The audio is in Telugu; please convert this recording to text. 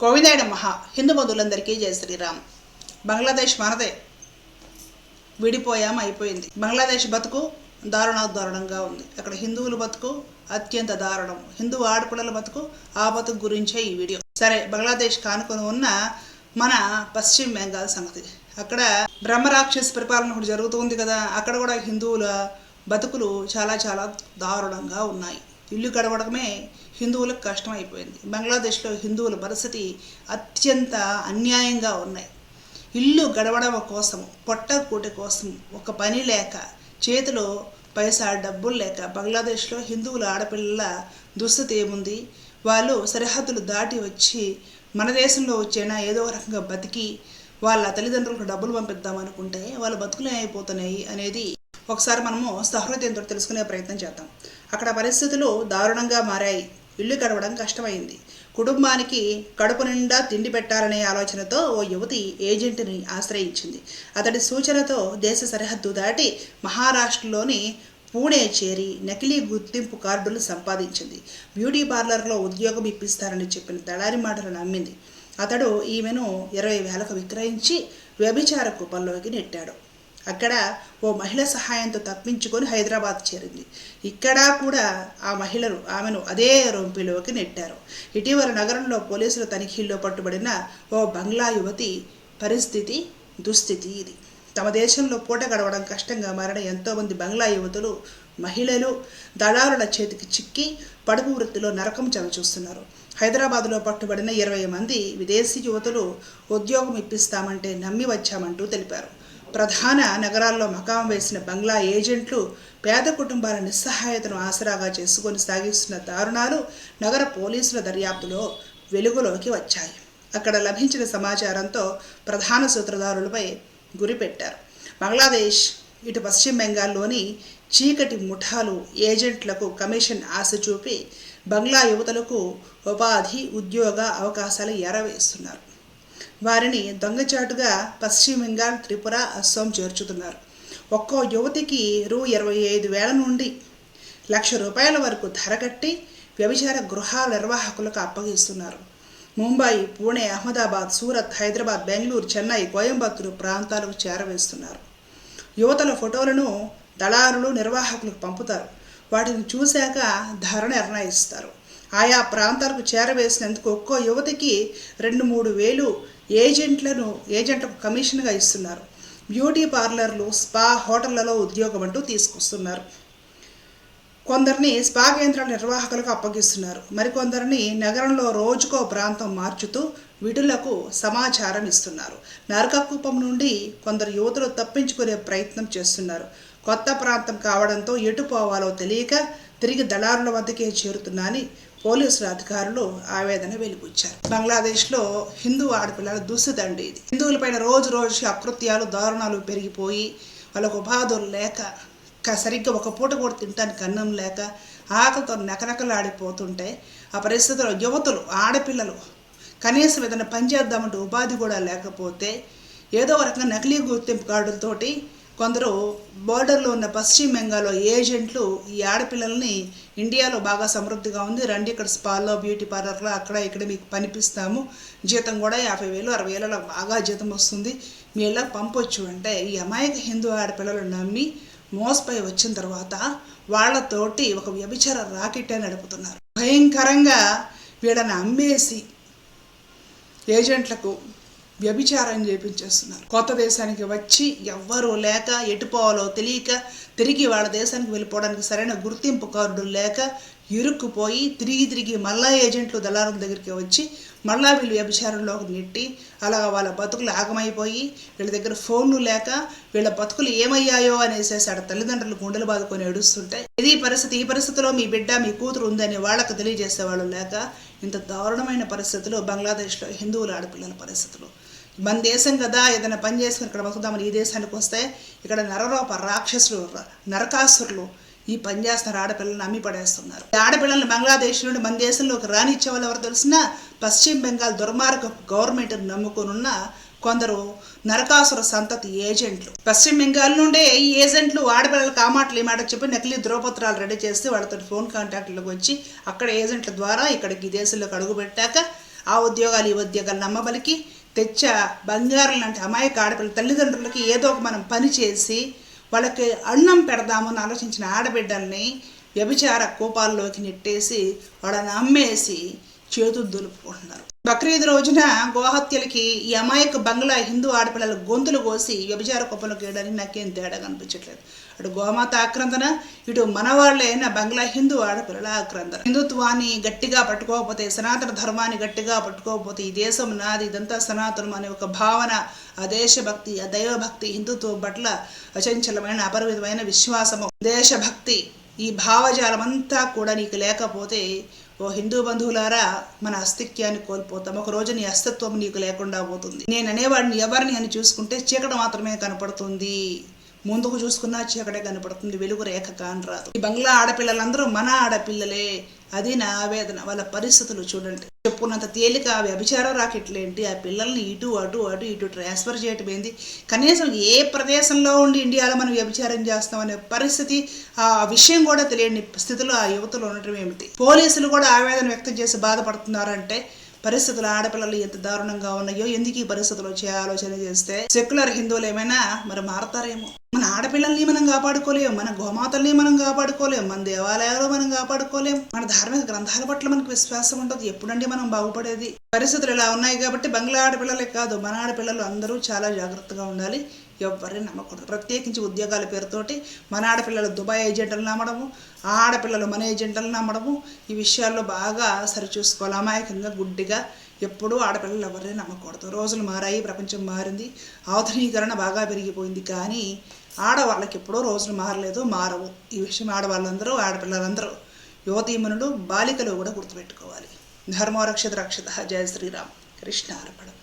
గోవిందాయన మహా హిందూ బంధువులందరికీ జయ శ్రీరామ్. బంగ్లాదేశ్ మనదే. విడిపోయాం అయిపోయింది. బంగ్లాదేశ్ బతుకు దారుణ దారుణంగా ఉంది. అక్కడ హిందువుల బతుకు అత్యంత దారుణం. హిందూ ఆడపిల్లల బతుకు ఆ బతుకు గురించే ఈ వీడియో. సరే బంగ్లాదేశ్ కానుకొని ఉన్న మన పశ్చిమ బెంగాల్ సంగతి. అక్కడ బ్రహ్మరాక్షస్ పరిపాలన ఒకటి జరుగుతుంది కదా అక్కడ కూడా హిందువుల బతుకులు చాలా చాలా దారుణంగా ఉన్నాయి. ఇల్లు గడవడమే హిందువులకు కష్టం అయిపోయింది బంగ్లాదేశ్లో హిందువుల పరిస్థితి అత్యంత అన్యాయంగా ఉన్నాయి. ఇల్లు గడవడం కోసం పొట్టకూటి కోసం ఒక పని లేక చేతిలో పైసా డబ్బులు లేక బంగ్లాదేశ్లో హిందువుల ఆడపిల్లల దుస్థితి ఏముంది? వాళ్ళు సరిహద్దులు దాటి వచ్చి మన దేశంలో వచ్చైనా? ఏదో ఒక రకంగా బతికి వాళ్ళ తల్లిదండ్రులకు డబ్బులు పంపిద్దాం అనుకుంటే వాళ్ళ బతుకులే అయిపోతున్నాయి అనేది ఒకసారి మనము సహృదయంతో తెలుసుకునే ప్రయత్నం చేద్దాం. అక్కడ పరిస్థితులు దారుణంగా మారాయి. ఇల్లు గడవడం కష్టమైంది. కుటుంబానికి కడుపు నిండా తిండి పెట్టాలనే ఆలోచనతో ఓ యువతి ఏజెంట్ని ఆశ్రయించింది. అతడి సూచనతో దేశ సరిహద్దు దాటి మహారాష్ట్రలోని పూణే చేరి నకిలీ గుర్తింపు కార్డులు సంపాదించింది. బ్యూటీ పార్లర్లో ఉద్యోగం ఇప్పిస్తారని చెప్పిన దళారి మాటలు నమ్మింది. అతడు ఈమెను ఇరవై వేలకు విక్రయించి వ్యభిచార కూపంలోకి నెట్టాడు. అక్కడ ఓ మహిళ సహాయంతో తప్పించుకొని హైదరాబాద్ చేరింది. ఇక్కడ కూడా ఆ మహిళలు ఆమెను అదే రొంపిలోకి నెట్టారు. ఇటీవల నగరంలో పోలీసుల తనిఖీల్లో పట్టుబడిన ఓ బంగ్లా యువతి పరిస్థితి దుస్థితి ఇది. తమ దేశంలో పూట గడవడం కష్టంగా మారిన ఎంతోమంది బంగ్లా యువతులు మహిళలు దళారుల చేతికి చిక్కి పడుపు వృత్తిలో నరకం చవిచూస్తున్నారు. హైదరాబాద్లో పట్టుబడిన ఇరవై మంది విదేశీ యువతులు ఉద్యోగం ఇప్పిస్తామంటే నమ్మి వచ్చామంటూ తెలిపారు. ప్రధాన నగరాల్లో మకాం వేసిన బంగ్లా ఏజెంట్లు పేద కుటుంబాల నిస్సహాయతను ఆసరాగా చేసుకొని సాగిస్తున్న దారుణాలు నగర పోలీసుల దర్యాప్తులో వెలుగులోకి వచ్చాయి. అక్కడ లభించిన సమాచారంతో ప్రధాన సూత్రధారులపై గురిపెట్టారు. బంగ్లాదేశ్ ఇటు పశ్చిమ బెంగాల్లోని చీకటి ముఠాలు ఏజెంట్లకు కమిషన్ ఆశ చూపి బంగ్లా యువతలకు ఉపాధి ఉద్యోగ అవకాశాలు ఎరవేస్తున్నారు వారిని దొంగచాటుగా పశ్చిమ బెంగాల్ త్రిపుర అస్సాం చేర్చుతున్నారు. ఒక్కో యువతికి రూ. ఇరవై ఐదు వేల నుండి లక్ష రూపాయల వరకు ధర కట్టి వ్యభిచార గృహ నిర్వాహకులకు అప్పగిస్తున్నారు. ముంబై పూణే అహ్మదాబాద్ సూరత్ హైదరాబాద్ బెంగళూరు చెన్నై కోయంబత్తూరు ప్రాంతాలకు చేరవేస్తున్నారు. యువతల ఫోటోలను దళారులు నిర్వాహకులకు పంపుతారు. వాటిని చూశాక ధర నిర్ణయిస్తారు. ఆయా ప్రాంతాలకు చేరవేసినందుకు ఒక్కో యువతికి రెండు మూడు వేలు ఏజెంట్లను ఏజెంట్లకు కమిషన్గా ఇస్తున్నారు. బ్యూటీ పార్లర్లు స్పా హోటళ్ళలో ఉద్యోగం అంటూ తీసుకొస్తున్నారు. కొందరిని స్పా కేంద్రాల నిర్వాహకులకు అప్పగిస్తున్నారు. మరికొందరిని నగరంలో రోజుకో ప్రాంతం మార్చుతూ విడులకు సమాచారం ఇస్తున్నారు. నరకకూపం నుండి కొందరు యువతులు తప్పించుకునే ప్రయత్నం చేస్తున్నారు. కొత్త ప్రాంతం కావడంతో ఎటు పోవాలో తెలియక తిరిగి దళారుల వద్దకే చేరుతున్నాని పోలీసుల అధికారులు ఆవేదన వెలిబుచ్చారు. బంగ్లాదేశ్లో హిందూ ఆడపిల్లల దుస్థితండి ఇది. హిందువులపైన రోజు రోజు అకృత్యాలు దారుణాలు పెరిగిపోయి వాళ్ళకు ఉపాధులు లేక క- సరిగ్గా ఒక పూట కూడా తినడానికి అన్నం లేక ఆకలితో నకనకలాడిపోతుంటే ఆ పరిస్థితుల్లో యువతులు ఆడపిల్లలు కనీసం ఏదైనా పని చేద్దామంటే ఉపాధి కూడా లేకపోతే ఏదో ఒక రకంగా నకిలీ గుర్తింపు కార్డులతోటి కొందరు బోర్డర్లో ఉన్న పశ్చిమ బెంగాల్లో ఏజెంట్లు ఈ ఆడపిల్లల్ని ఇండియాలో బాగా సమృద్ధిగా ఉంది. రండి ఇక్కడ స్పాల్లో బ్యూటీ పార్లర్లో అక్కడ ఇక్కడ మీకు పనిపిస్తాము. జీతం కూడా యాభై వేలు అరవై వేలలో బాగా జీతం వస్తుంది. మీ ఇలా పంపొచ్చు అంటే ఈ అమాయక హిందూ ఆడపిల్లలు నమ్మి మోసపై వచ్చిన తర్వాత వాళ్ళతోటి ఒక వ్యభిచార రాకెట్టే నడుపుతున్నారు. భయంకరంగా వీళ్ళని అమ్మేసి ఏజెంట్లకు వ్యభిచారం చేపించేస్తున్నారు. కొత్త దేశానికి వచ్చి ఎవ్వరూ లేక ఎటుపోవాలో తెలియక తిరిగి వాళ్ళ దేశానికి వెళ్ళిపోవడానికి సరైన గుర్తింపు కార్డులు లేక ఇరుక్కుపోయి తిరిగి తిరిగి మళ్ళా ఏజెంట్లు దళారుల దగ్గరికి వచ్చి మళ్ళా వీళ్ళు వ్యభిచారంలోకి నెట్టి అలా వాళ్ళ బతుకులు ఆగమైపోయి వీళ్ళ దగ్గర ఫోన్లు లేక వీళ్ళ బతుకులు ఏమయ్యాయో అనేసేసి ఆడ తల్లిదండ్రులు గుండెలు బాదుకొని ఏడుస్తుంటే ఇది పరిస్థితి ఈ పరిస్థితిలో మీ బిడ్డ మీ కూతురు ఉందని వాళ్ళకు తెలియజేసే వాళ్ళు లేక ఇంత దారుణమైన పరిస్థితులు బంగ్లాదేశ్లో హిందువుల ఆడపిల్లల పరిస్థితులు. మన దేశం కదా ఏదైనా పని చేసుకుని ఇక్కడ బతుకుదామని ఈ దేశానికి వస్తే ఇక్కడ నరలోప రాక్షసులు నరకాసురులు ఈ పని చేస్తున్నారు ఆడపిల్లల్ని అమ్మి పడేస్తున్నారు. ఈ ఆడపిల్లల్ని బంగ్లాదేశ్ నుండి మన దేశంలోకి రానిచ్చే వాళ్ళు ఎవరు తెలిసినా పశ్చిమ బెంగాల్ దుర్మార్గ గవర్నమెంట్ నమ్ముకునున్న కొందరు నరకాసుర సంతతి ఏజెంట్లు. పశ్చిమ బెంగాల్ నుండే ఈ ఏజెంట్లు ఆడపిల్లల కామాటలు మాటలు ఈ మాట చెప్పి నకిలీ ధ్రువపత్రాలు రెడీ చేసి వాళ్ళతో ఫోన్ కాంటాక్ట్లోకి వచ్చి అక్కడ ఏజెంట్ల ద్వారా ఇక్కడికి ఈ దేశంలోకి అడుగుపెట్టాక ఆ ఉద్యోగాలు ఈ ఉద్యోగాలు నమ్మబలికి తెచ్చ బంగారం లాంటి అమాయక ఆడపిల్ల తల్లిదండ్రులకి ఏదో ఒక మనం పని చేసి వాళ్ళకి అన్నం పెడదామని ఆలోచించిన ఆడబిడ్డల్ని వ్యభిచార కోపాల్లోకి నెట్టేసి వాళ్ళని అమ్మేసి చేతులు దులుపుకుంటున్నారు. బక్రీద్ రోజున గోహత్యలకి ఈ అమాయక బంగ్లా హిందూ ఆడపిల్లల గొంతులు కోసి వ్యభిచార కొప్పలు గీయడానికి నాకేం తేడా కనిపించట్లేదు. అటు గోమాత ఆక్రందన ఇటు మనవాళ్ళైన అయిన బంగ్లా హిందూ ఆడపిల్లల ఆక్రందన. హిందుత్వాన్ని గట్టిగా పట్టుకోకపోతే సనాతన ధర్మాన్ని గట్టిగా పట్టుకోకపోతే ఈ దేశం నాది ఇదంతా సనాతనం అనే ఒక భావన ఆ దేశభక్తి ఆ దైవభక్తి హిందుత్వం పట్ల అచంచలమైన అపరిమితమైన విశ్వాసము. దేశభక్తి ఈ భావజాలం అంతా కూడా నీకు లేకపోతే ఓ హిందూ బంధువులారా మన అస్తిత్యాన్ని కోల్పోతాం. ఒక రోజు నీ అస్తిత్వం నీకు లేకుండా పోతుంది. నేను అనేవాడిని ఎవరిని అని చూసుకుంటే చీకటి మాత్రమే కనపడుతుంది. ముందుకు చూసుకున్నా చీకటే కనపడుతుంది. వెలుగు రేఖ కాని రాదు ఈ బంగ్లా ఆడపిల్లలందరూ మన ఆడపిల్లలే. అది నా ఆవేదన వాళ్ళ పరిస్థితులు చూడండి. చెప్పుకున్నంత తేలిక ఆ వ్యభిచార రాకెట్లేంటి ఆ పిల్లల్ని ఇటు అటు అటు ఇటు ట్రాన్స్ఫర్ చేయటం ఏంది? కనీసం ఏ ప్రదేశంలో ఉండి ఇండియాలో మనం వ్యభిచారం చేస్తామనే పరిస్థితి ఆ విషయం కూడా తెలియని స్థితిలో ఆ యువతలు ఉండటం ఏమిటి? పోలీసులు కూడా ఆవేదన వ్యక్తం చేసి బాధపడుతున్నారంటే పరిస్థితులు ఆడపిల్లలు ఎంత దారుణంగా ఉన్నాయో ఎందుకు ఈ పరిస్థితులు వచ్చే ఆలోచన చేస్తే సెక్యులర్ హిందువులు ఏమైనా మరి మారతారేమో? మన ఆడపిల్లల్ని మనం కాపాడుకోలేం మన గోమాతల్ని మనం కాపాడుకోలేం మన దేవాలయాలు మనం కాపాడుకోలేం మన ధార్మిక గ్రంథాల పట్ల మనకు విశ్వాసం ఉండదు. ఎప్పుడండి మనం బాగుపడేది? పరిస్థితులు ఇలా ఉన్నాయి కాబట్టి బంగ్లా ఆడపిల్లలే కాదు మన ఆడపిల్లలు అందరూ చాలా జాగ్రత్తగా ఉండాలి. ఎవరిని నమ్మకూడదు. ప్రత్యేకించి ఉద్యోగాల పేరుతోటి మన ఆడపిల్లలు దుబాయ్ ఏజెంట్లను నమ్మడము ఆ ఆడపిల్లలు మన ఏజెంట్లను నమ్మడము ఈ విషయాల్లో బాగా సరిచూసుకోవాలి. అమాయకంగా గుడ్డిగా ఎప్పుడూ ఆడపిల్లలు ఎవరిని నమ్మకూడదు. రోజులు మారాయి ప్రపంచం మారింది ఆధునీకరణ బాగా పెరిగిపోయింది. కానీ ఆడవాళ్ళకి ఎప్పుడూ రోజులు మారలేదు మారవు. ఈ విషయం ఆడవాళ్ళందరూ ఆడపిల్లలందరూ. యువతీమనులు బాలికలు కూడా గుర్తుపెట్టుకోవాలి. ధర్మరక్షిత రక్షిత. జయ శ్రీరామ్. కృష్ణ అర్పణం